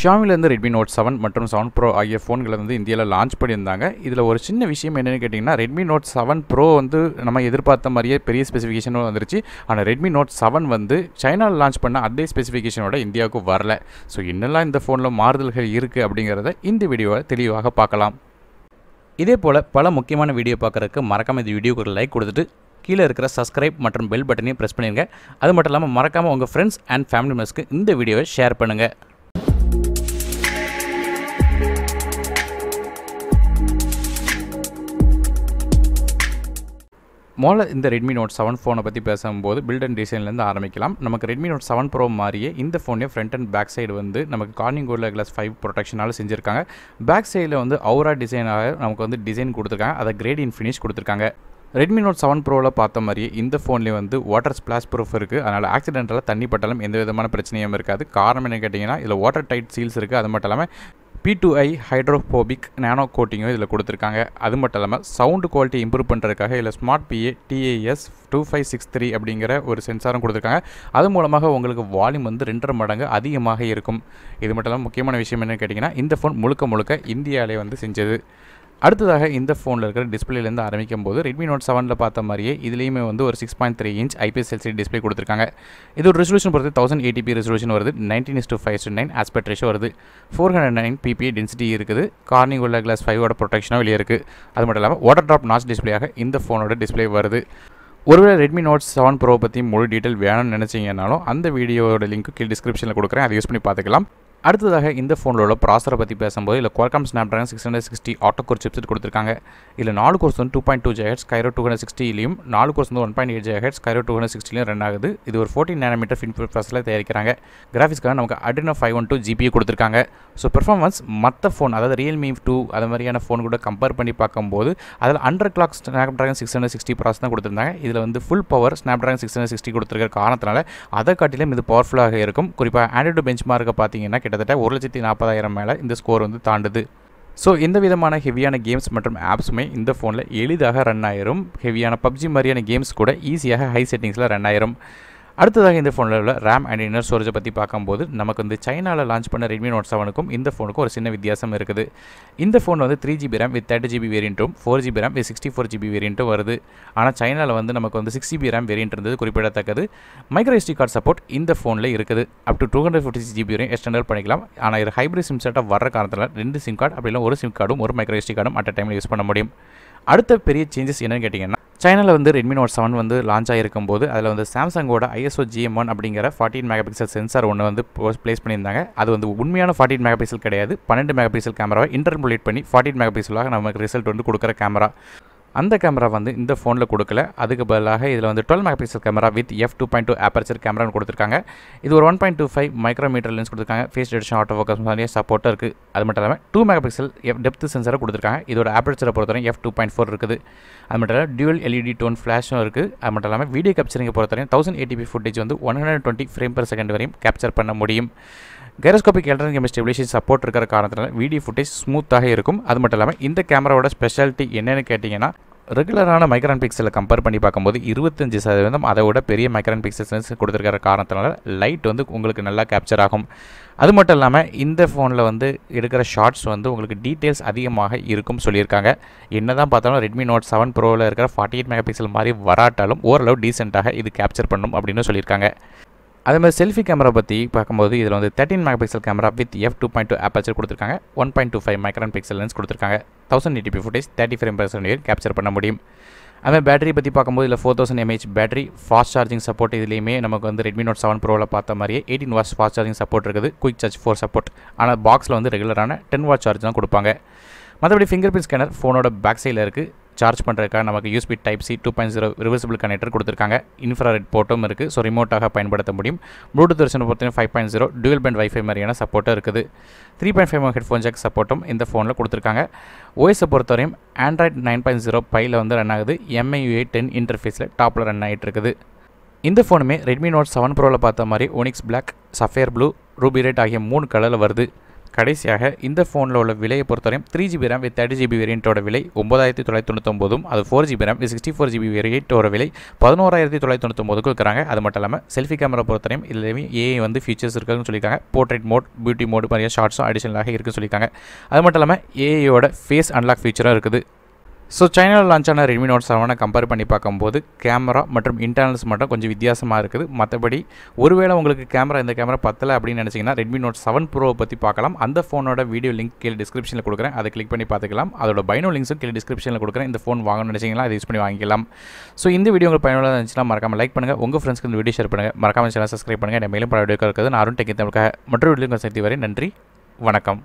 ஷாமிலேருந்து Redmi note seven மற்றும் seven pro ஆகிய ஃபோன்களை வந்து இந்தியாவில் லான்ச் பண்ணியிருந்தாங்க. இதில் ஒரு சின்ன விஷயம் என்னென்னு கேட்டிங்கன்னா ரெட்மி நோட் செவன் ப்ரோ வந்து நம்ம எதிர்பார்த்த மாதிரியே பெரிய ஸ்பெசிஃபிகேஷனும் வந்துருச்சு. ஆனால் ரெட்மி நோட் செவன் வந்து சைனாவில் லான்ச் பண்ண அதே ஸ்பெசிஃபிகேஷனோட இந்தியாவுக்கு வரல. ஸோ என்னெல்லாம் இந்த ஃபோனில் மாறுதல்கள் இருக்குது அப்படிங்கிறத இந்த வீடியோவை தெளிவாக பார்க்கலாம். இதே போல் பல முக்கியமான வீடியோ பார்க்குறதுக்கு மறக்காமல் இந்த வீடியோக்கு ஒரு லைக் கொடுத்துட்டு கீழே இருக்கிற சப்ஸ்கிரைப் மற்றும் பெல் பட்டனையும் ப்ரெஸ் பண்ணிடுங்க அது மட்டும் இல்லாமல் மறக்காமல் உங்கள் ஃப்ரெண்ட்ஸ் அண்ட் ஃபேமிலி மெம்பர்ஸ்க்கு இந்த வீடியோவை ஷேர் பண்ணுங்கள் மோல இந்த ரெட்மி நோட் செவன் ஃபோனை பற்றி பேசும்போது பில்ட் அண்ட் டிசைன்லேருந்து ஆரம்பிக்கலாம். நமக்கு ரெட்மி நோட் செவன் ப்ரோ மாதிரியே இந்த ஃபோனே ஃப்ரண்ட் அண்ட் பேக் சைடு வந்து நமக்கு கார்னிங் கோரில் கிளாஸ் ஃபைவ் ப்ரொடெக்ஷனால் செஞ்சுருக்காங்க. பேக் சைடில் வந்து அவுரா டிசைனாக நமக்கு வந்து டிசைன் கொடுத்துருக்காங்க. அதை கிரேடியன் ஃபினிஷ் கொடுத்துருக்காங்க. ரெட்மி நோட் செவன் ப்ரோவில் பார்த்த மாதிரியே இந்த ஃபோன்லேயே வந்து வாட்டர் ஸ்ப்ளாஷ் ப்ரூஃப் இருக்குது அதனால் ஆக்சிடென்டெல்லாம் தண்ணி பட்டாலும் எந்த விதமான பிரச்சனையும் இருக்காது. காரணம் என்ன கேட்டிங்கன்னா இதில் வாட்டர் டைட் சீல்ஸ் இருக்குது அது மட்டும் இல்லாமல் பி ஹைட்ரோஃபோபிக் நேனோ கோட்டிங்கும் இதில் கொடுத்துருக்காங்க. அது மட்டும் இல்லாமல் சவுண்டு குவாலிட்டி இம்ப்ரூவ் பண்ணுறதுக்காக இதில் smart PA TAS two five six three அப்படிங்கிற ஒரு சென்சாரும் கொடுத்துருக்காங்க. அது மூலமாக உங்களுக்கு வால்யூம் வந்து ரெண்டரை மடங்கு அதிகமாக இருக்கும். இது மட்டும் இல்லாமல் முக்கியமான விஷயம் என்னென்னு கேட்டிங்கன்னா இந்த ஃபோன் முழுக்க முழுக்க இந்தியாவிலே வந்து செஞ்சது. அடுத்ததாக இந்த ஃபோனில் இருக்கிற டிஸ்பிளேலேருந்து ஆரம்பிக்கும் போது ரெட்மி நோட் செவனில் பார்த்த மாதிரியே இதுலேயுமே வந்து ஒரு six point three inch IPS LCD display கொடுத்துருக்காங்க. இது ஒரு ரெசல்யூஷன் பொறுத்து தௌசண்ட் எயிட்டிபி ரெசல்யூஷன் வருது nineteen is two five to nine aspect ratio வருது. Four hundred nine PP density இருக்குது கார்னிங் உள்ள கிளாஸ் ஃபைவோட ப்ரொடெக்ஷனாக வெளியே இருக்குது அது மட்டும் இல்லாமல் வாட்டர் ட்ராப் நாச் டிஸ்பிளேயாக இந்த ஃபோனோட டிஸ்பிளே வருது. ஒருவேளை ரெட்மி நோட் செவன் ப்ரோ பற்றி முழு டீட்டெயில் வேணும்னு நினச்சிங்கனாலும் அந்த வீடியோட லிங்க் கீழே டிஸ்கிரிப்ஷனில் கொடுக்குறேன். அதை யூஸ் பண்ணி பார்த்துக்கலாம். அடுத்ததாக இந்த ஃபோனில் உள்ள ப்ராசரை பற்றி பேசும்போது இல்லை Qualcomm Snapdragon six hundred sixty octa core chipset கொடுத்துருக்காங்க. இதில் நாலு கோர்ஸ் வந்து டூ பாயிண்ட் டூ ஜெஹெட்ஸ் கைரோ டூ ஹண்ட்ரட் சிக்ஸ்டிலையும் நாலு கோர்ஸ் வந்து ஒன் பாயிண்ட் எயிட் ஜெஹெட்ஸ் கைரோ டூ ஹண்ட்ரட் சிக்ஸ்டிலையும் ரன் ஆகுது. இது ஒரு ஃபோர்டீன் நேனோமீட்டர் ஃபின் ப்ராசஸில் தயாரிக்கிறாங்க. கிராஃபிக்ஸ்க்காக நமக்கு அட்ரினோ ஃபைவ் ஒன் டூ ஜிபியை கொடுத்துருக்காங்க. ஸோ பெர்ஃபார்மன்ஸ் மற்ற ஃபோன் அதாவது ரியல்மி டூ அது மாதிரியான ஃபோன் கூட கம்பேர் பண்ணி பார்க்கும்போது அதில் under clock Snapdragon six hundred sixty process தான் கொடுத்துருந்தாங்க. இதில் வந்து full power Snapdragon six hundred sixty கொடுத்துருக்க காரணத்தினால அதை காட்டிலும் இது பவர்ஃபுல்லாக இருக்கும். குறிப்பாக ஆண்ட்ராய்டு பெஞ்ச் மார்க்கை பார்த்தீங்கன்னா கிட்டத்தட்ட ஒரு லட்சத்தி நாற்பதாயிரம் மேலே இந்த ஸ்கோர் வந்து தாண்டுது. ஸோ இந்த விதமான ஹெவியான கேம்ஸ் மற்றும் ஆப்ஸுமே இந்த ஃபோனில் எளிதாக ரன் ஆயிரும். ஹெவியான பப்ஜி மாதிரியான கேம்ஸ் கூட ஈஸியாக ஹை செட்டிங்ஸில் ரன் ஆயிரும். அடுத்ததாக இந்த ஃபோனில் உள்ள ரேம் அண்ட் இன்னர் ஸ்டோரேஜை பற்றி பார்க்கும்போது நமக்கு வந்து சைனாவில் லான்ச் பண்ண ரெட்மி நோட் செவனுக்கும் இந்த ஃபோனுக்கும் ஒரு சின்ன வித்தியாசம் இருக்குது. இந்த ஃபோன் வந்து three GB RAM with thirty GB வேரியண்ட்டும் four GB RAM with sixty four GB வேரியண்ட்டும் வருது. ஆனால் சைனாவில் வந்து நமக்கு வந்து சிக்ஸ் ஜிபி ரேம் வேரியண்ட் இருந்தது குறிப்பிடத்தக்கது. மைக்ரோ எஸ்டி கார்டு சப்போர்ட் இந்த ஃபோனில் இருக்குது. Up to two hundred fifty six GB வரையும் எக்ஸ்டெண்டல் பண்ணிக்கலாம். ஆனால் இது ஹைப்ரிட் சிம் செட்டாக வர காரணத்தில் ரெண்டு சிம் கார்டு அப்படி இல்லை ஒரு சிம் கார்டும் ஒரு மைக்ரோ எஸ்டி கார்டும் அட் டைமில் யூஸ் பண்ண முடியும். அடுத்த பெரிய சேஞ்சஸ் என்னன்னு கேட்டிங்கன்னா சைனாவில் வந்து ரெட்மி நோட் செவன் வந்து லான்ச் ஆகிருக்கும் போது அதில் வந்து சாம்சங்கோட ஐஎஸ்ஓ ஜிஎம் ஒன் அப்படிங்கிற ஃபார்ட்டின் மெகா பிக்சல் சென்சார் ஒன்று வந்து ப்ளேஸ் பண்ணியிருந்தாங்க. அது வந்து உண்மையான ஃபார்ட்டின் மெகா பிக்சல் கிடையாது. பன்னெண்டு மெகா பிக்சல் கேமராவை இன்டர்புலேட் பண்ணி ஃபார்ட்டின் மெகா பிக்சலாக நமக்கு ரிசல்ட் வந்து கொடுக்குற கேமரா அந்த கேமரா வந்து இந்த ஃபோனில் கொடுக்கல. அதுக்கு பதிலாக இதில் வந்து twelve mega pixel camera with F two point two aperture கேமரான்னு கொடுத்துருக்காங்க. இது ஒரு one point two five micrometer lens கொடுத்துருக்காங்க. ஃபேஸ் டிடெக்ஷன் ஆட்டோ ஃபோக்கஸ் நிறைய சப்போர்ட்டாக இருக்குது அது மட்டும் இல்லாமல் two mega pixel F depth சென்சரை கொடுத்துருக்காங்க. இதோட ஆப்பர்ச்சரை பொறுத்தவரை எஃப் டூ பாயிண்ட் ஃபோர் இருக்குது. அது மட்டும் இல்லாமல் டியூல் எல்இடி டோன் ஃப்ளாஷும் இருக்குது அது மட்டும் இல்லாமல் வீடியோ கேப்சரிங்கை பொறுத்தவரையும் தௌசண்ட் எயிட்டிபி ஃபுட்டேஜ் வந்து one hundred twenty frame per second வரையும் கேப்சர் பண்ண முடியும். Gyroscopic electronic camera stabilization support இருக்கிற காரணத்தினால வீடியோ ஃபுட்டேஜ் ஸ்மூத்தாக இருக்கும். அது மட்டும் இல்லாமல் இந்த கேமராவோட ஸ்பெஷாலிட்டி என்னென்னு கேட்டிங்கன்னா ரெகுலரான மைக்ரான் பிக்சலை கம்பேர் பண்ணி பார்க்கும்போது இருபத்தஞ்சு சதவீதம் அதை விட பெரிய மைக்ரான் பிக்சல்ஸ் கொடுத்துருக்கிற காரணத்தினால லைட் வந்து உங்களுக்கு நல்லா கேப்சர் ஆகும். அது மட்டும் இல்லாமல் இந்த ஃபோனில் வந்து எடுக்கிற ஷார்ட்ஸ் வந்து உங்களுக்கு டீட்டெயில்ஸ் அதிகமாக இருக்கும் சொல்லியிருக்காங்க. என்ன தான் பார்த்தாலும் ரெட்மி நோட் செவன் ப்ரோவில் இருக்கிற ஃபார்ட்டி எயிட் மெகா பிக்சல் மாதிரி வராட்டாலும் ஓரளவு டீசெண்டாக இது கேப்சர் பண்ணும் அப்படின்னு சொல்லியிருக்காங்க. அதே மாதிரி செல்ஃபி கேமரா பற்றி பார்க்கும்போது இதில் வந்து thirteen mega pixel camera with F two point two aperture கொடுத்துருக்காங்க. One point two five micron pixel lens கொடுத்துருக்காங்க. Thousand eighty footage thirty frame percent capture பண்ண முடியும். அதுமாதிரி பேட்டரி பற்றி பார்க்கும்போது இதில் four thousand mAh battery fast charging support இதுலேயுமே நமக்கு வந்து ரெட்மி நோட் செவன் ப்ரோவில் பார்த்த மாதிரியே eighteen watts fast charging support இருக்குது. குயிக் சார்ஜ் ஃபோர் சப்போர்ட் ஆனால் பாக்ஸில் வந்து ரெகுலரான டென் வாட் சார்ஜ் தான் கொடுப்பாங்க. மற்றபடி ஃபிங்கர் பிரிண்ட் ஸ்கேனர் ஃபோனோட பேக் சைடில் இருக்குது சார்ஜ் பண்ணுறதுக்காக நமக்கு USB type C two point zero reversible connector கொடுத்துருக்காங்க. இன்ஃப்ராரெட் போர்ட்டும் இருக்குது ஸோ ரிமோட்டாக பயன்படுத்த முடியும். ப்ளூடூத் வெர்ஷனை பார்த்தீங்கன்னா five point zero dual band WiFi மாதிரியான சப்போர்ட்டும் இருக்குது. Three point five headphone jack சப்போர்ட்டும் இந்த ஃபோனில் கொடுத்துருக்காங்க. ஓஎஸை பொறுத்தவரையும் ஆண்ட்ராய்ட் நைன் பாயிண்ட் ஜீரோ பையில் வந்து ரன் ஆகுது. எம்ஐயூஏ டென் இன்டர்ஃபேஸில் டாப்பில் ரன் ஆகிட்டு இருக்குது. இந்த ஃபோனுமே ரெட்மி நோட் செவன் ப்ரோவில் பார்த்த மாதிரி onyx black sapphire blue ruby red ஆகிய மூணு கலரில் வருது. கடைசியாக இந்த ஃபோனில் உள்ள விலையை பொறுத்தவரையும் three GB RAM with thirty GB வேரியண்ட்டோட விலை ஒன்பதாயிரத்தி தொள்ளாயிரத்தி தொண்ணூத்தொம்போதும் அது four GB RAM with sixty four GB வேரியண்ட்டோட விலை பதினோராயிரத்தி தொள்ளாயிரத்தி தொண்ணூத்தொம்போதுக்கு இருக்கிறாங்க. அது மட்டும் இல்லாமல் செல்ஃபி கேமரா பொறுத்தவரையும் இதுலேயுமே ஏஐ வந்து ஃபீச்சர்ஸ் இருக்குதுன்னு சொல்லியிருக்காங்க. போர்ட்ரேட் மோட் பியூட்டி மோட் நிறைய ஷார்ட்ஸும் அடிஷனலாக இருக்குன்னு சொல்லியிருக்காங்க. அது மட்டும் இல்லாமல் ஏஐயோட ஃபேஸ் அன்லாக் ஃபீச்சரும் இருக்குது. ஸோ சைனாவில் லான்ச் ஆன ரெட்மி நோட் செவனை கம்பேர் பண்ணி பார்க்கும்போது கேமரா மற்றும் இன்டர்னல்ஸ் மட்டும் கொஞ்சம் வித்தியாசமாக இருக்குது. மற்றபடி ஒருவேளை உங்களுக்கு கேமரா இந்த கேமரா பத்தலை அப்படின்னு நினச்சிங்கன்னா ரெட்மி நோட் செவன் ப்ரோவை பற்றி பார்க்கலாம். அந்த ஃபோனோட வீடியோ லிங்க் கீழே டிஸ்கிரிப்ஷனில் கொடுக்குறேன். அதை கிளிக் பண்ணி பார்த்துக்கலாம். அதோட பைனோ லிங்க்ஸும் கீழே டிஸ்கிரிப்ஷனில் கொடுக்குறேன். இந்த ஃபோன் வாங்கணும்னு நினச்சிங்கன்னா அதை யூஸ் பண்ணி வாங்கிக்கலாம். ஸோ இந்த வீடியோ உங்களுக்கு பயனுள்ளதாக இருந்துச்சுன்னா மறக்காமல் லைக் பண்ணுங்கள் உங்கள் ஃப்ரெண்ட்ஸ்க்கு இந்த வீடியோ ஷேர் பண்ணுங்கள் மறக்காமல் சேனல் சப்ஸ்கிரைப் பண்ணுங்கள் மேலும் பல வீடியோ இருக்குது நான் அருண் டெக்கி தமிழ்க்காக மற்றொரு வீடியோ சக்தி வரை நன்றி. வணக்கம்.